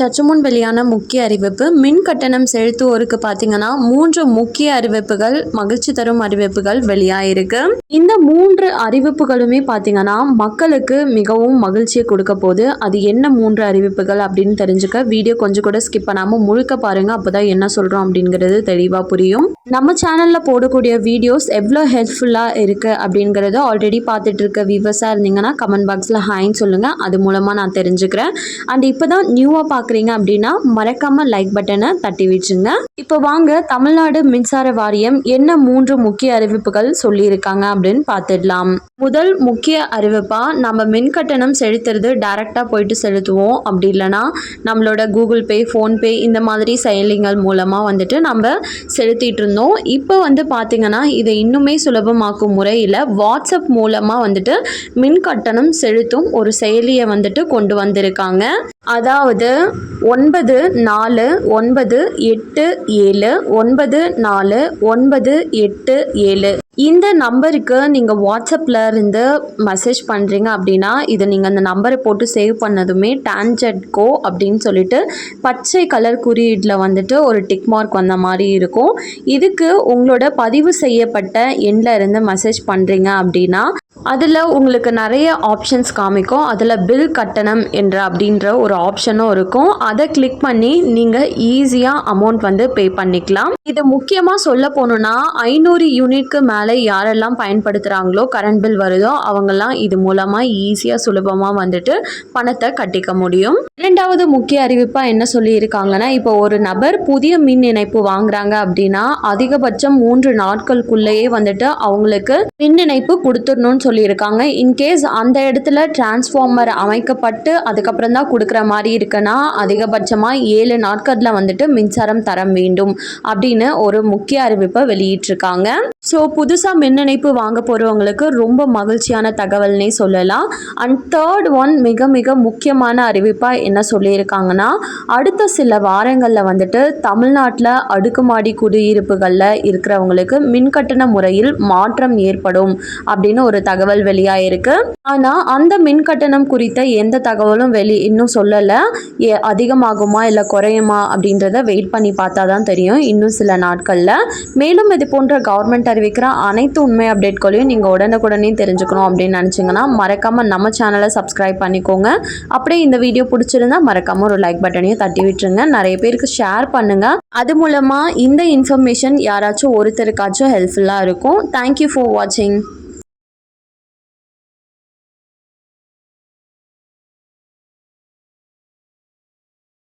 சற்று முன் வெளியான முக்கிய அறிவிப்பு மின் கட்டணம் செலுத்துவோருக்கு பார்த்தீங்கன்னா மூன்று முக்கிய அறிவிப்புகள் மகிழ்ச்சி தரும் அறிவிப்புகள் வெளியாயிருக்கு. இந்த மூன்று அறிவிப்புகளுமே பார்த்தீங்கன்னா மக்களுக்கு மிகவும் மகிழ்ச்சியை கொடுக்க போகுது. அது என்ன மூன்று அறிவிப்புகள் அப்படின்னு தெரிஞ்சுக்க வீடியோ கொஞ்சம் கூட ஸ்கிப் பண்ணாமல் முழுக்க பாருங்க. அப்போதான் என்ன சொல்கிறோம் அப்படிங்கிறது தெளிவாக புரியும். நம்ம சேனலில் போடக்கூடிய வீடியோஸ் எவ்வளோ ஹெல்ப்ஃபுல்லாக இருக்குது அப்படிங்கிறத ஆல்ரெடி பார்த்துட்டு இருக்க வியூவர்ஸாக இருந்தீங்கன்னா கமெண்ட் பாக்ஸில் ஹாய்ன்னு சொல்லுங்கள் அது மூலமாக நான் தெரிஞ்சுக்கிறேன். அண்ட் இப்போ தான் நியூவாக பார்க்க பார்க்குறீங்க அப்படின்னா மறக்காமல் லைக் பட்டனை தட்டி வச்சுங்க. இப்போ வாங்க தமிழ்நாடு மின்சார வாரியம் என்ன மூன்று முக்கிய அறிவிப்புகள் சொல்லியிருக்காங்க அப்படின்னு பார்த்துடலாம். முதல் முக்கிய அறிவிப்பாக நம்ம மின் கட்டணம் செலுத்துறது டைரெக்டாக போயிட்டு செலுத்துவோம் அப்படி இல்லைன்னா நம்மளோட கூகுள் பே ஃபோன்பே இந்த மாதிரி செயலிகள் மூலமாக வந்துட்டு நம்ம செலுத்திட்டு இருந்தோம். இப்போ வந்து பார்த்திங்கன்னா இதை இன்னுமே சுலபமாக்கும் முறையில் வாட்ஸ்அப் மூலமாக வந்துட்டு மின் கட்டணம் செலுத்தும் ஒரு செயலியை வந்துட்டு கொண்டு வந்திருக்காங்க. அதாவது ஒன்பது நாலு ஒன்பது எட்டு ஏழு ஒன்பது நாலு ஒன்பது எட்டு ஏழு. இந்த நம்பருக்கு நீங்கள் வாட்ஸ்அப்பில் இருந்து மெசேஜ் பண்ணுறீங்க அப்படின்னா இதை நீங்கள் அந்த நம்பரை போட்டு சேவ் பண்ணதுமே டான்ஜெட்கோ அப்படின்னு சொல்லிட்டு பச்சை கலர் குறியீட்டில் வந்துட்டு ஒரு டிக் மார்க் வந்த மாதிரி இருக்கும். இதுக்கு உங்களோட பதிவு செய்யப்பட்ட எண்ணில் இருந்து மெசேஜ் பண்ணுறீங்க அப்படின்னா அதில் உங்களுக்கு நிறைய ஆப்ஷன்ஸ் காமிக்கும். அதில் பில் கட்டணம் என்ற அப்படின்ற ஒரு ஆப்ஷனும் இருக்கும். அதை கிளிக் பண்ணி நீங்கள் ஈஸியாக அமௌண்ட் வந்து பே பண்ணிக்கலாம். இது முக்கியமாக சொல்ல போகணுன்னா ஐநூறு யூனிட்க்கு மேலே யாரெல்லாம் பயன்படுத்துகிறாங்களோ கரண்ட் பில் வருதோ அவங்கெல்லாம் இது மூலமாக ஈஸியாக சுலபமாக வந்துட்டு பணத்தை கட்டிக்க முடியும். இரண்டாவது முக்கிய அறிவிப்பாக என்ன சொல்லியிருக்காங்கன்னா இப்போ ஒரு நபர் புதிய மின் இணைப்பு வாங்குறாங்க அப்படின்னா அதிகபட்சம் மூன்று நாட்களுக்குள்ளேயே வந்துட்டு அவங்களுக்கு மின் இணைப்பு கொடுத்துடணும்னு சொல்லியிருக்காங்க. இன்கேஸ் அந்த இடத்துல டிரான்ஸ்ஃபார்மர் அமைக்கப்பட்டு அதுக்கப்புறம் தான் கொடுக்குற மாதிரி இருக்குன்னா அதிகபட்சமாக ஏழு நாட்களில் வந்துட்டு மின்சாரம் தர வேண்டும் அப்படின்னு ஒரு முக்கிய அறிவிப்பை வெளியிட்டிருக்காங்க. ஸோ புதுசாக மின் இணைப்பு வாங்க போகிறவங்களுக்கு ரொம்ப மகிழ்ச்சியான தகவல்னே சொல்லலாம். அண்ட் தேர்ட் ஒன் மிக மிக முக்கியமான அறிவிப்பாக என்ன சொல்லியிருக்காங்கன்னா அடுத்த சில வாரங்களில் வந்துட்டு தமிழ்நாட்டில் அடுக்குமாடி குடியிருப்புகளில் இருக்கிறவங்களுக்கு மின்கட்டண முறையில் மாற்றம் ஏற்படும் அப்படின்னு ஒரு தகவல் தகவல் வெளியாயிருக்கு ஆனால் அந்த மின் கட்டணம் குறித்த எந்த தகவலும் வெளி இன்னும் சொல்லலை. ஏ அதிகமாகுமா இல்லை குறையுமா அப்படின்றத வெயிட் பண்ணி பார்த்தா தான் தெரியும் இன்னும் சில நாட்களில். மேலும் இது போன்ற கவர்மெண்ட் அறிவிக்கிற அனைத்து உண்மை அப்டேட்களையும் நீங்கள் உடனுக்குடனே தெரிஞ்சுக்கணும் அப்படின்னு நினச்சிங்கன்னா மறக்காமல் நம்ம சேனலை சப்ஸ்கிரைப் பண்ணிக்கோங்க. அப்படியே இந்த வீடியோ பிடிச்சிருந்தா மறக்காமல் ஒரு லைக் பட்டனையும் தட்டி விட்டுருங்க. நிறைய பேருக்கு ஷேர் பண்ணுங்கள் அது மூலமாக இந்த இன்ஃபர்மேஷன் யாராச்சும் ஒருத்தருக்காச்சும் ஹெல்ப்ஃபுல்லாக இருக்கும். தேங்க்யூ ஃபார் வாட்சிங்